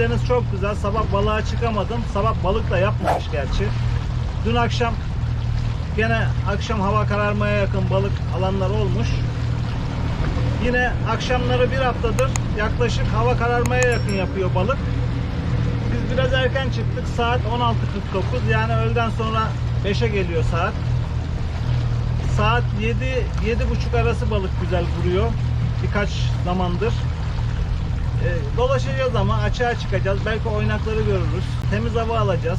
deniz çok güzel. Sabah balığa çıkamadım. Sabah balık da yapmamış gerçi. Dün akşam gene akşam hava kararmaya yakın balık alanlar olmuş. Yine akşamları bir haftadır yaklaşık hava kararmaya yakın yapıyor balık. Biz biraz erken çıktık. Saat 16.49 yani öğleden sonra 5'e geliyor saat. Saat 7 7.30 arası balık güzel vuruyor. Birkaç zamandır. E, dolaşacağız ama açığa çıkacağız. Belki oynakları görürüz. Temiz hava alacağız.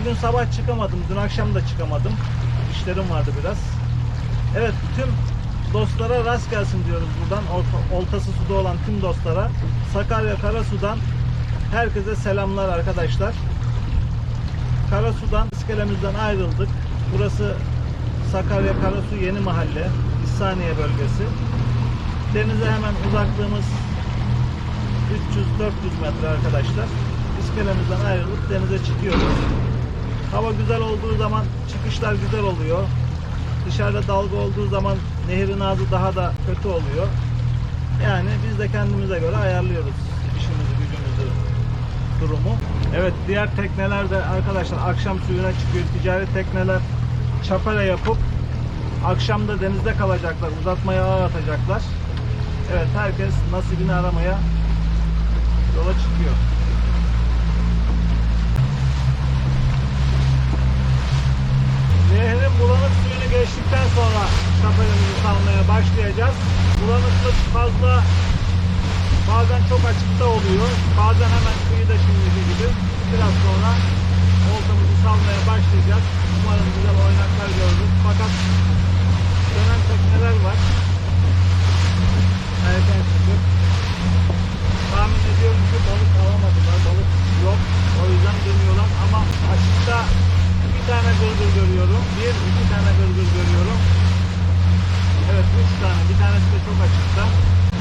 Bugün sabah çıkamadım. Dün akşam da çıkamadım. İşlerim vardı biraz. Evet tüm dostlara rast gelsin diyoruz buradan. Olta- oltası suda olan tüm dostlara. Sakarya Karasu'dan herkese selamlar arkadaşlar. Karasu'dan iskelemizden ayrıldık. Burası Sakarya Karasu Yeni Mahalle, İhsaniye bölgesi. Denize hemen uzaklığımız 300-400 metre arkadaşlar. İskelemizden ayrılıp denize çıkıyoruz. Hava güzel olduğu zaman çıkışlar güzel oluyor. Dışarıda dalga olduğu zaman nehrin ağzı daha da kötü oluyor. Yani biz de kendimize göre ayarlıyoruz işimizi, gücümüzü, durumu. Evet diğer tekneler de arkadaşlar akşam suyuna çıkıyor. Ticari tekneler çapara yapıp akşam da denizde kalacaklar. Uzatmaya ağ atacaklar. Evet herkes nasibini aramaya yola çıkıyor. Nehrin bulanık suyunu geçtikten sonra çaparımızı salmaya başlayacağız. Bulanıklık fazla bazen çok açıkta oluyor. Bazen hemen kıyıda şimdiki gibi. Biraz sonra oltamızı salmaya başlayacağız. Umarım güzel oynaklar görürüz. Fakat dönen tekneler var. Erken çıkıp tahmin ediyorum ki balık alamadılar. Balık yok. O yüzden dönüyorlar ama açıkta bir tane gırgır görüyorum. Bir, iki tane gırgır görüyorum. Evet üç tane. Bir tanesi de çok açıkta.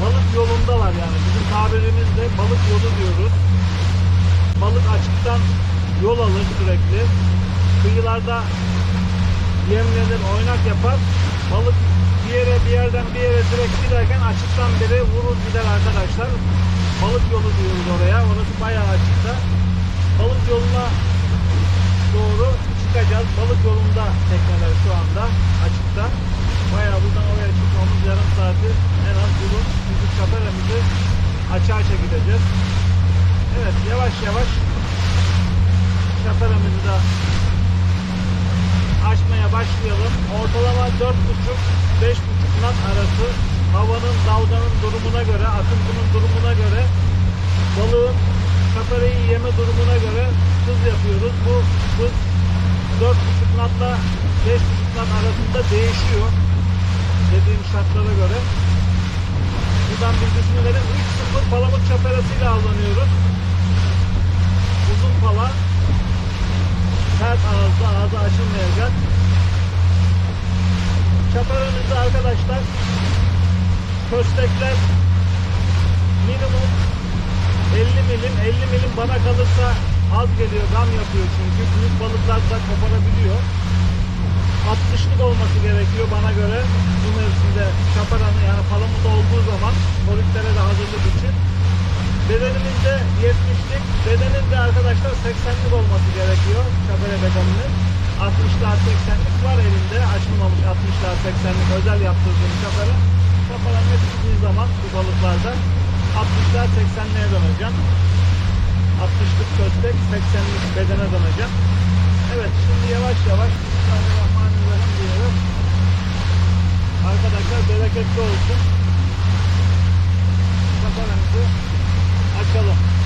Balık yolundalar yani. Bizim tabirimizde balık yolu diyoruz. Balık açıktan yol alır sürekli. Kıyılarda yemlenir, oynak yapar. Balık bir yere bir yerden bir yere direkt giderken açıktan biri vurur gider arkadaşlar. Balık yolu diyoruz oraya. Orası bayağı açıkta. Balık yoluna doğru çıkacağız. Balık yolunda tekneler şu anda açıkta. Bayağı buradan oraya çıkmamız yarım saati en az bulur. Çünkü çaperemizi açığa çekileceğiz. Evet yavaş yavaş çaperemizi de açmaya başlayalım. Ortalama 4,5-5,5 knot arası havanın dalganın durumuna göre, akıntının durumuna göre balığın kaparayı yeme durumuna göre hız yapıyoruz. Bu hız 4,5 knotla 5,5 knot arasında değişiyor. Dediğim şartlara göre. Buradan bilgisini verin. 3-0 palamut çaparasıyla avlanıyoruz. Uzun pala sert ağızda ağzı açılmayacak. Çaparamızda arkadaşlar köstekler minimum 50 milim 50 milim bana kalırsa az geliyor gam yapıyor çünkü. Büyük balıklar da koparabiliyor. 60'lık olması gerekiyor bana göre. Bu mevsimde çaparanın yani palamut olduğu zaman poliklere de hazırlık için. Bedenimizde 70'lik bedenin de arkadaşlar 80'lik olması gerekiyor. Çapara bedeninin 60'lar 80'lik var elimde açılmamış 60'lar 80'lik özel yaptırdığım çapara ne çıktığı zaman bu balıklarda 60'lar 80'liğe döneceğim. 60'lık köstek 80'lik bedene döneceğim. Evet şimdi yavaş yavaş Bismillahirrahmanirrahim diyelim Arkadaşlar bereketli olsun. Kapalarımızı açalım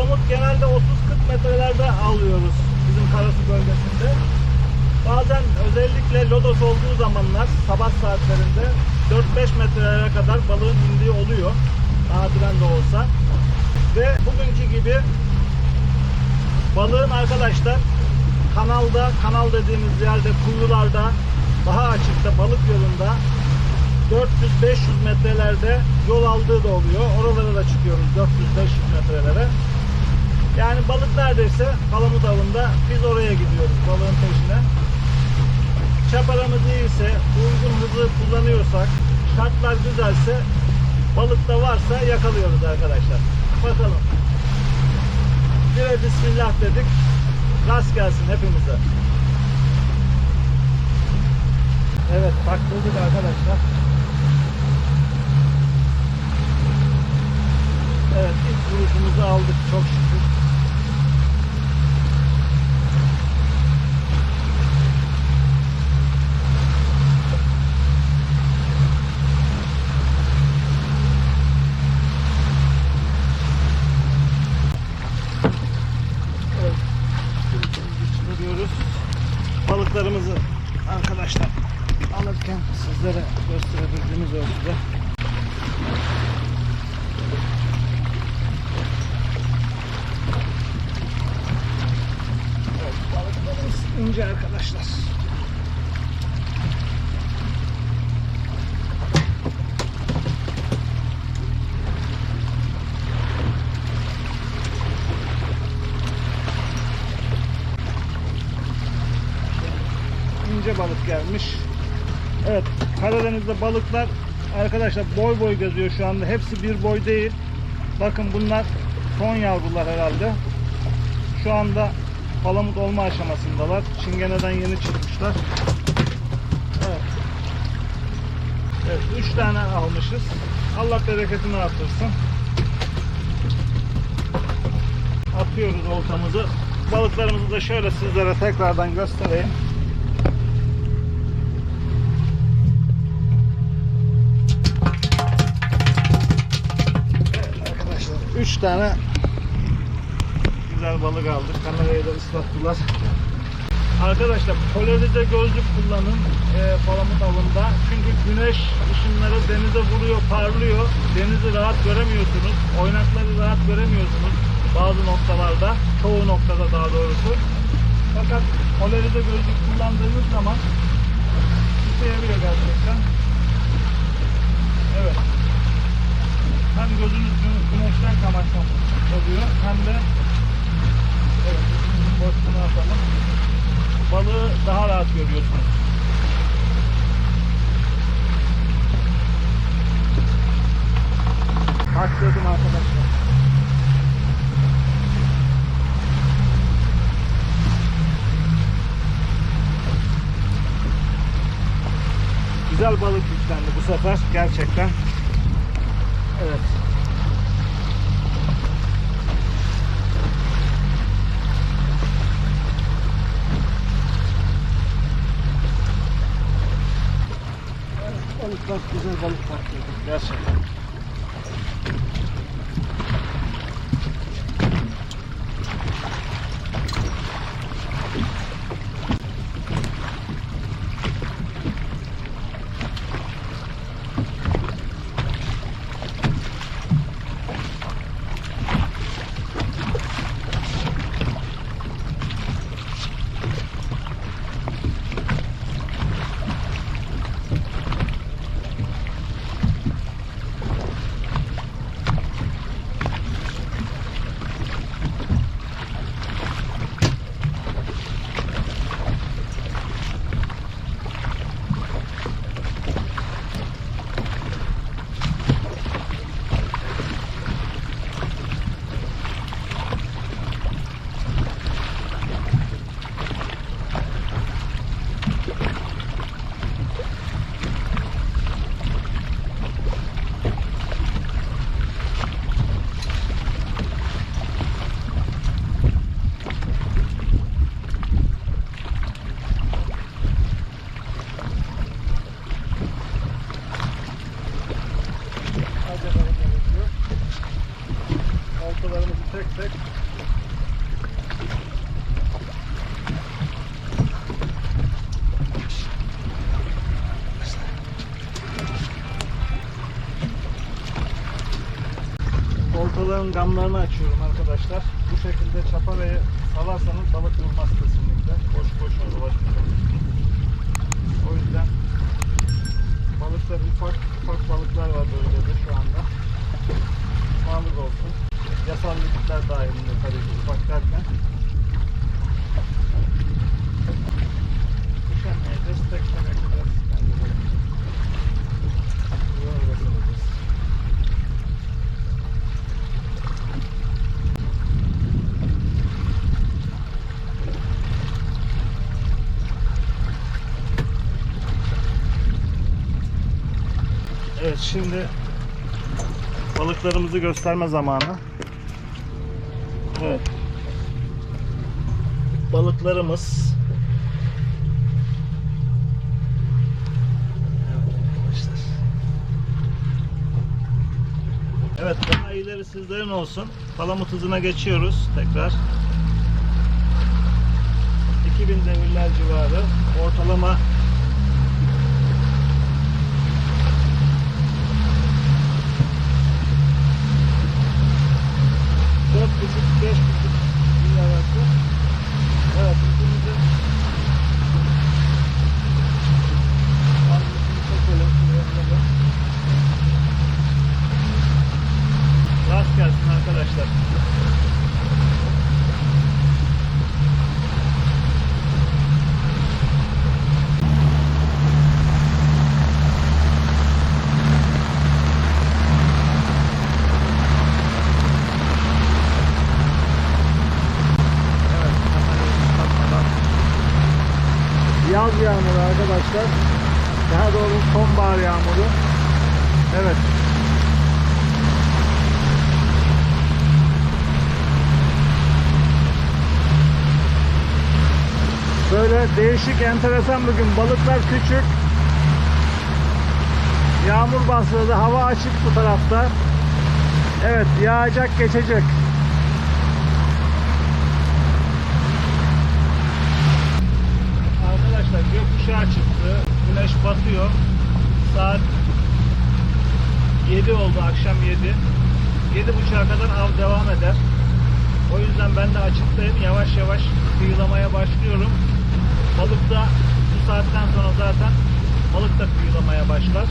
Palamut genelde 30-40 metrelerde alıyoruz bizim Karasu bölgesinde. Bazen özellikle lodos olduğu zamanlar sabah saatlerinde 4-5 metrelere kadar balığın indiği oluyor. Nadiren de olsa. Ve bugünkü gibi balığın arkadaşlar kanalda, kanal dediğimiz yerde kuyularda daha açıkta balık yolunda 400-500 metrelerde yol aldığı da oluyor. Oralara da çıkıyoruz 400-500 metrelere. Yani balık neredeyse palamut avında biz oraya gidiyoruz balığın peşine. Çaparamız iyiyse, uygun hızı kullanıyorsak, şartlar güzelse, balık da varsa yakalıyoruz arkadaşlar. Bakalım. Bir de bismillah dedik. Rast gelsin hepimize. Evet takladık arkadaşlar. Evet ilk vuruşumuzu aldık çok şükür. Evet. vuruşumuzu çıkarıyoruz. Balıklarımızı arkadaşlar alırken sizlere gösterebildiğimiz ölçüde Evet, balıklarımız ince arkadaşlar. Karadeniz'de balıklar arkadaşlar boy boy geziyor şu anda. Hepsi bir boy değil. Bakın bunlar son yavrular herhalde. Şu anda palamut olma aşamasındalar. Çingene'den yeni çıkmışlar. Evet. Evet, 3 tane almışız. Allah bereketini artırsın. Atıyoruz oltamızı. Balıklarımızı da şöyle sizlere tekrardan göstereyim. 3 tane güzel balık aldık. Kamerayı da ıslattılar. Arkadaşlar polarize gözlük kullanın e, palamut avında. Çünkü güneş ışınları denize vuruyor, parlıyor. Denizi rahat göremiyorsunuz. Oynakları rahat göremiyorsunuz bazı noktalarda. Çoğu noktada daha doğrusu. Fakat polarize gözlük kullandığınız zaman işe yarıyor gerçekten. Evet. Hem gözünüz gü- güneşten kamaşmamış oluyor hem de evet, boşluğunu atalım. Balığı daha rahat görüyorsunuz. Takladım arkadaşlar. Güzel balık yüklendi bu sefer gerçekten. Evet. Evet, balıklar güzel balık patlıyor gerçekten. noktalarımızı tek tek Oltaların gamlarını açıyorum arkadaşlar. Bu şekilde çaparayı salarsanız balık vurmaz kesinlikle. Boş boşuna dolaşmayacağız. O yüzden balıklar ufak ufak balıklar var bölgede şu anda. Sağlık olsun. Yasal limitler dahilinde tabii ki ufak derken. Tek tek açacağız. Bence de. Bakacağız. Evet şimdi balıklarımızı gösterme zamanı. Balıklarımız. Evet daha ileri sizlerin olsun. Palamut hızına geçiyoruz tekrar. 2000 devirler civarı. Ortalama dört buçuk, beş buçuk mil arası. Evet, ipimizi Ağzımızı çekelim, şuraya böyle. Rast gelsin arkadaşlar. Evet, kamerayı kapatmadan. Yaz yağmuru arkadaşlar. Daha doğrusu sonbahar yağmuru. Evet. Böyle değişik, enteresan bugün. Balıklar küçük. Yağmur bastırdı. Hava açık bu tarafta. Evet, yağacak, geçecek. Arkadaşlar gökkuşağı çıktı. Güneş batıyor. Saat 7 oldu akşam 7. 7.30'a kadar av devam eder. O yüzden ben de açıktayım. Yavaş yavaş kıyılamaya başlıyorum. Balık da bu saatten sonra zaten balık da kıyılamaya başlar.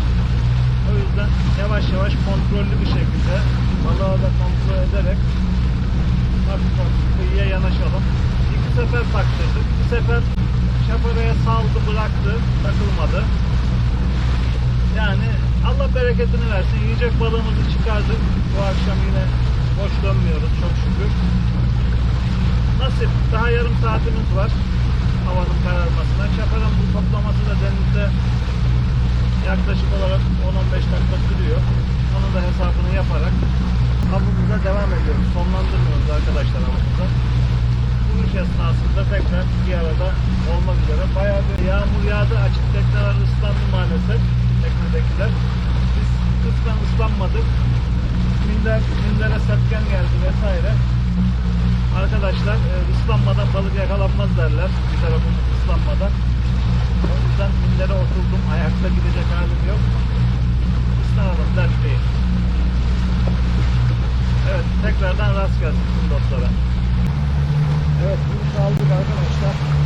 O yüzden yavaş yavaş kontrollü bir şekilde balığı da kontrol ederek hafif hafif kıyıya yanaşalım. İki sefer taktırdık. Bir sefer şaparaya saldı bıraktı. Takılmadı. Yani Allah bereketini versin. Yiyecek balığımızı çıkardık. Bu akşam yine boş dönmüyoruz çok şükür. Nasip. Daha yarım saatimiz var. Havanın kararmasına. Şaparan bu toplaması da denizde yaklaşık olarak 10-15 dakika sürüyor. Onun da hesabını yaparak avımıza devam ediyoruz. Sonlandırmıyoruz arkadaşlar avımızı. Bu iş esnasında tekrar bir arada olmak üzere. Bayağı bir yağmur yağdı. Açık tekneler ıslandı maalesef. Teknedekiler. Biz kısmen ıslanmadık. Minder, mindere sepken geldi vesaire. Arkadaşlar e, ıslanmadan balık yakalanmaz derler. Bir tarafımız ıslanmadan. O yüzden mindere oturdum. Ayakta gidecek halim yok. Islanalım dert değil. Evet tekrardan rast gelsin dostlara. Evet bunu aldık arkadaşlar.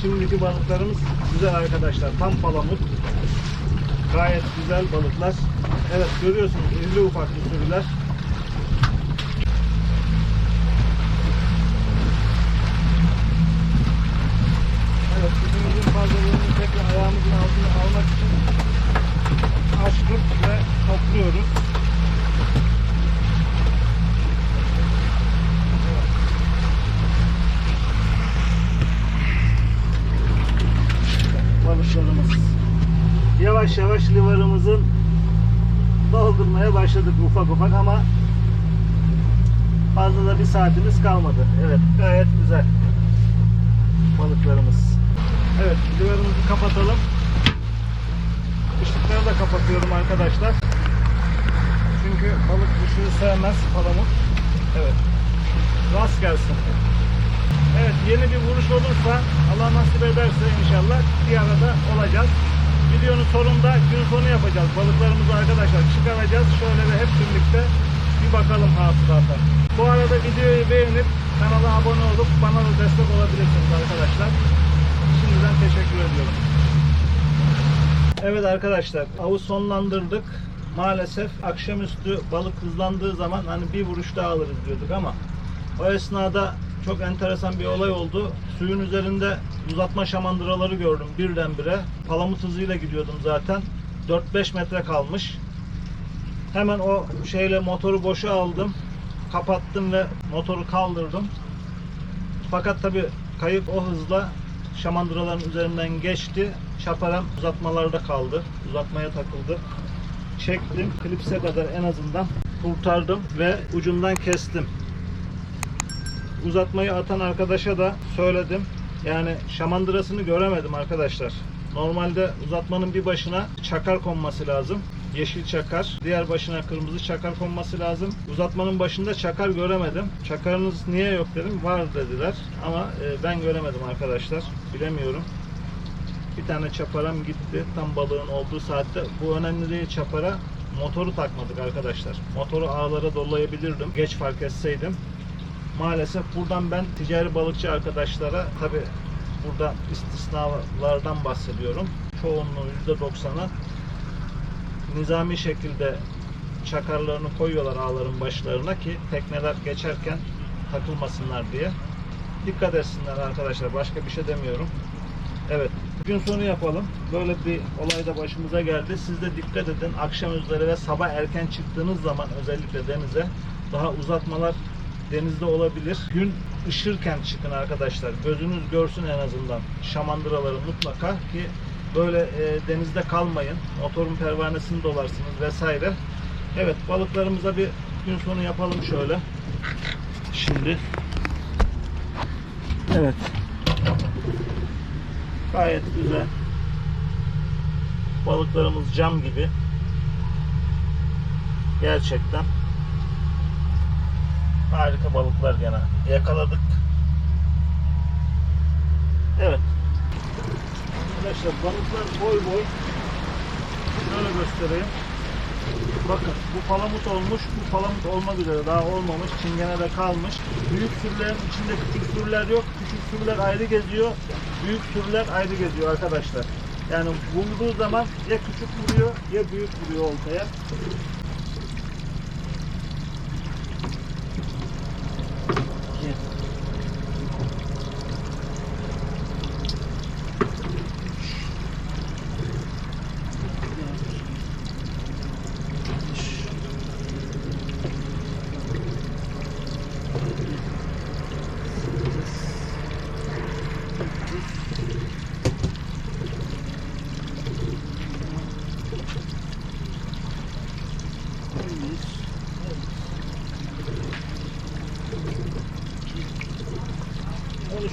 Şimdiki balıklarımız güzel arkadaşlar. Tam palamut. Gayet güzel balıklar. Evet görüyorsunuz irili ufaklı sürüler. Evet gücümüzün fazlalığını tekrar ayağımızın altına almak için açtık ve topluyoruz. Başladık ufak ufak ama fazla da bir saatimiz kalmadı. Evet gayet güzel balıklarımız. Evet livarımızı kapatalım. Işıkları da kapatıyorum arkadaşlar. Çünkü balık ışığı sevmez palamut. Evet. Rast gelsin. Evet yeni bir vuruş olursa Allah nasip ederse inşallah bir arada olacağız. Videonun sonunda gün sonu yapacağız. Balıklarımızı arkadaşlar çıkaracağız. Şöyle bir hep birlikte bir bakalım hasılata. Bu arada videoyu beğenip kanala abone olup bana da destek olabilirsiniz arkadaşlar. Şimdiden teşekkür ediyorum. Evet arkadaşlar avı sonlandırdık. Maalesef akşamüstü balık hızlandığı zaman hani bir vuruş daha alırız diyorduk ama o esnada çok enteresan bir olay oldu. Suyun üzerinde uzatma şamandıraları gördüm birdenbire. Palamut hızıyla gidiyordum zaten. 4-5 metre kalmış. Hemen o şeyle motoru boşa aldım. Kapattım ve motoru kaldırdım. Fakat tabi kayıp o hızla şamandıraların üzerinden geçti. Şaparam uzatmalarda kaldı. Uzatmaya takıldı. Çektim. Klipse kadar en azından kurtardım ve ucundan kestim uzatmayı atan arkadaşa da söyledim. Yani şamandırasını göremedim arkadaşlar. Normalde uzatmanın bir başına çakar konması lazım. Yeşil çakar. Diğer başına kırmızı çakar konması lazım. Uzatmanın başında çakar göremedim. Çakarınız niye yok dedim. Var dediler. Ama e, ben göremedim arkadaşlar. Bilemiyorum. Bir tane çaparam gitti. Tam balığın olduğu saatte. Bu önemli değil çapara. Motoru takmadık arkadaşlar. Motoru ağlara dolayabilirdim. Geç fark etseydim maalesef buradan ben ticari balıkçı arkadaşlara tabi burada istisnalardan bahsediyorum. Çoğunluğu %90'a nizami şekilde çakarlarını koyuyorlar ağların başlarına ki tekneler geçerken takılmasınlar diye. Dikkat etsinler arkadaşlar. Başka bir şey demiyorum. Evet. Gün sonu yapalım. Böyle bir olay da başımıza geldi. Siz de dikkat edin. Akşam üzeri ve sabah erken çıktığınız zaman özellikle denize daha uzatmalar denizde olabilir. Gün ışırken çıkın arkadaşlar. Gözünüz görsün en azından. Şamandıraları mutlaka ki böyle e, denizde kalmayın. Motorun pervanesini dolarsınız vesaire. Evet balıklarımıza bir gün sonu yapalım şöyle. Şimdi. Evet. Gayet güzel. Balıklarımız cam gibi. Gerçekten. Harika balıklar gene. Yakaladık. Evet. Arkadaşlar balıklar boy boy. Şöyle göstereyim. Bakın bu palamut olmuş, bu palamut olmak üzere daha olmamış, çingenede kalmış. Büyük sürülerin içinde küçük sürüler yok, küçük sürüler ayrı geziyor, büyük sürüler ayrı geziyor arkadaşlar. Yani vurduğu zaman ya küçük vuruyor ya büyük vuruyor oltaya.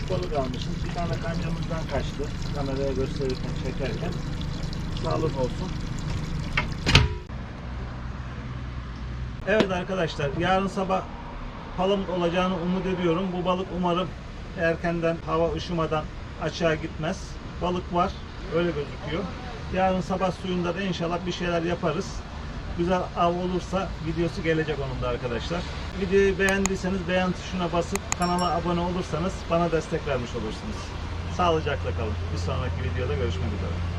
Takılı kalmışız. Bir tane kancamızdan kaçtı. Kameraya gösterirken, çekerken. Sağlık olsun. Evet arkadaşlar, yarın sabah palamut olacağını umut ediyorum. Bu balık umarım erkenden, hava ışımadan açığa gitmez. Balık var, öyle gözüküyor. Yarın sabah suyunda da inşallah bir şeyler yaparız. Güzel av olursa videosu gelecek onun da arkadaşlar. Videoyu beğendiyseniz beğen tuşuna basıp kanala abone olursanız bana destek vermiş olursunuz. Sağlıcakla kalın. Bir sonraki videoda görüşmek üzere.